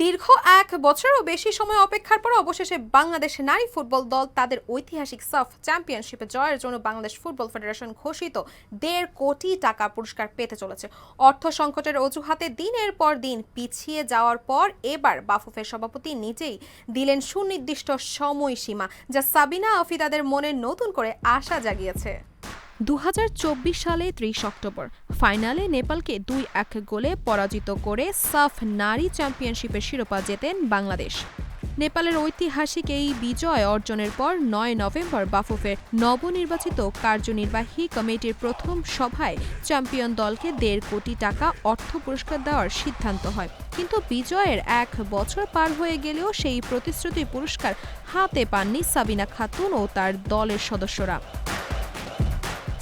দীর্ঘ এক বছরেরও বেশি সময় অপেক্ষার পর অবশেষে বাংলাদেশ নারী ফুটবল দল তাদের ঐতিহাসিক সাফ চ্যাম্পিয়নশিপে জয়ের জন্য বাংলাদেশ ফুটবল ফেডারেশন ঘোষিত দেড় কোটি টাকা পুরস্কার পেতে চলেছে। অর্থ সংকটের অজুহাতে দিনের পর দিন পিছিয়ে যাওয়ার পর এবার বাফুফের সভাপতি নিজেই দিলেন সুনির্দিষ্ট সময়সীমা, যা সাবিনা আফিদাদের মনে নতুন করে আশা জাগিয়েছে। দু হাজার চব্বিশ সালে ত্রিশ অক্টোবর। ফাইনালে নেপালকে দুই এক গোলে পরাজিত করে সাফ নারী চ্যাম্পিয়নশিপের শিরোপা জেতেন বাংলাদেশ। নেপালের ঐতিহাসিক এই বিজয় অর্জনের পর নয় নভেম্বর বাফুফের নবনির্বাচিত কার্যনির্বাহী কমিটির প্রথম সভায় চ্যাম্পিয়ন দলকে দেড় কোটি টাকা অর্থ পুরস্কার দেওয়ার সিদ্ধান্ত হয়। কিন্তু বিজয়ের এক বছর পার হয়ে গেলেও সেই প্রতিশ্রুতি পুরস্কার হাতে পাননি সাবিনা খাতুন ও তার দলের সদস্যরা।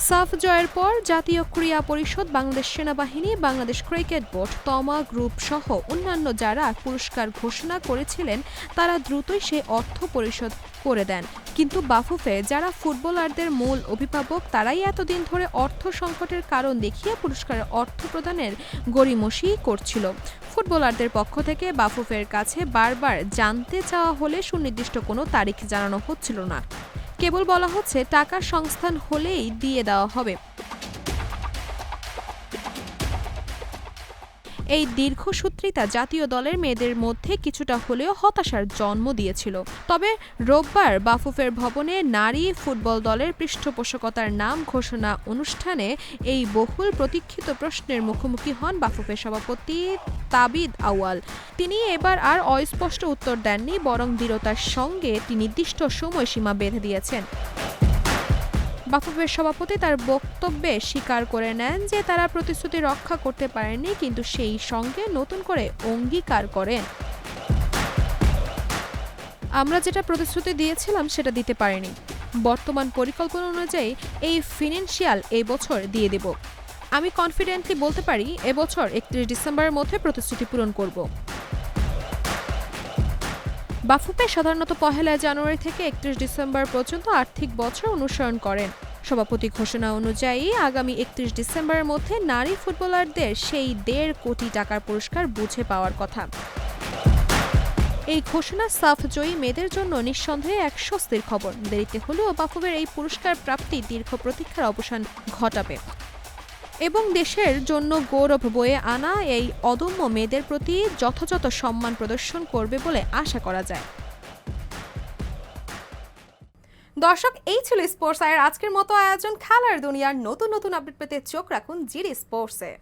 সাফ জয়ের পর জাতীয় ক্রীড়া পরিষদ, বাংলাদেশ সেনাবাহিনী, Bangladesh cricket board, Toma group সহ অন্যান্য যারা পুরস্কার ঘোষণা করেছিলেন, তারা দ্রুতই সে অর্থ পরিশোধ করে দেন। কিন্তু বাফুফে যারা ফুটবলারদের মূল অভিভাবক, তারাই এতদিন ধরে অর্থ সংকটের কারণ দেখিয়ে পুরস্কারের অর্থ প্রদানের গড়িমসি করছিল। ফুটবলারদের পক্ষ থেকে বাফুফের কাছে বারবার জানতে চাওয়া হলে সুনির্দিষ্ট কোনো তারিখ জানানো হচ্ছিল না। কেবল বলা হচ্ছে টাকার সংস্থান হলেই দিয়ে দেওয়া হবে। এই দীর্ঘসূত্রিতা জাতীয় দলের মেয়েদের মধ্যে কিছুটা হলেও হতাশার জন্ম দিয়েছিল। তবে রোববার বাফুফের ভবনে নারী ফুটবল দলের পৃষ্ঠপোষকতার নাম ঘোষণা অনুষ্ঠানে এই বহুল প্রতীক্ষিত প্রশ্নের মুখোমুখি হন বাফুফের সভাপতি তাবিদ আওয়াল তিনি এবার আর অস্পষ্ট উত্তর দেননি, বরং দৃঢ়তার সঙ্গে তিনি নির্দিষ্ট সময়সীমা বেঁধে দিয়েছেন। বাফুফের সভাপতি তার বক্তব্যে স্বীকার করে নেন যে তারা প্রতিশ্রুতি রক্ষা করতে পারেনি, কিন্তু সেই সঙ্গে নতুন করে অঙ্গীকার করেন। আমরা যেটা প্রতিশ্রুতি দিয়েছিলাম সেটা দিতে পারিনি। বর্তমান পরিকল্পনা অনুযায়ী এই ফিনান্সিয়াল এই বছর দিয়ে দেব। আমি কনফিডেন্টলি বলতে পারি এবছর একত্রিশ ডিসেম্বরের মধ্যে প্রতিশ্রুতি পূরণ করব। বাফুফে সাধারণত পহেলা জানুয়ারি থেকে একত্রিশ ডিসেম্বর পর্যন্ত আর্থিক বছর অনুসরণ করেন। সভাপতি ঘোষণা অনুযায়ী, আগামী একত্রিশ ডিসেম্বরের মধ্যে নারী ফুটবলারদের সেই দেড় কোটি টাকার পুরস্কার বুঝে পাওয়ার কথা। এই ঘোষণা সাফ জয়ী মেয়েদের জন্য নিঃসন্দেহে এক স্বস্তির খবর। দেরিতে হলেও বাফুবের এই পুরস্কার প্রাপ্তি দীর্ঘ প্রতীক্ষার অবসান ঘটাবে। এবং দেশের জন্য গৌরব বয়ে আনা এই অদম্য মেয়েদের প্রতি যথাযথ সম্মান প্রদর্শন করবে বলে আশা করা যায়। দর্শক, এই ছিল স্পোর্টস আয়ের আজকের মতো আয়োজন। খেলার দুনিয়ার নতুন নতুন আপডেট পেতে চোখ রাখুন জিরি স্পোর্টসে।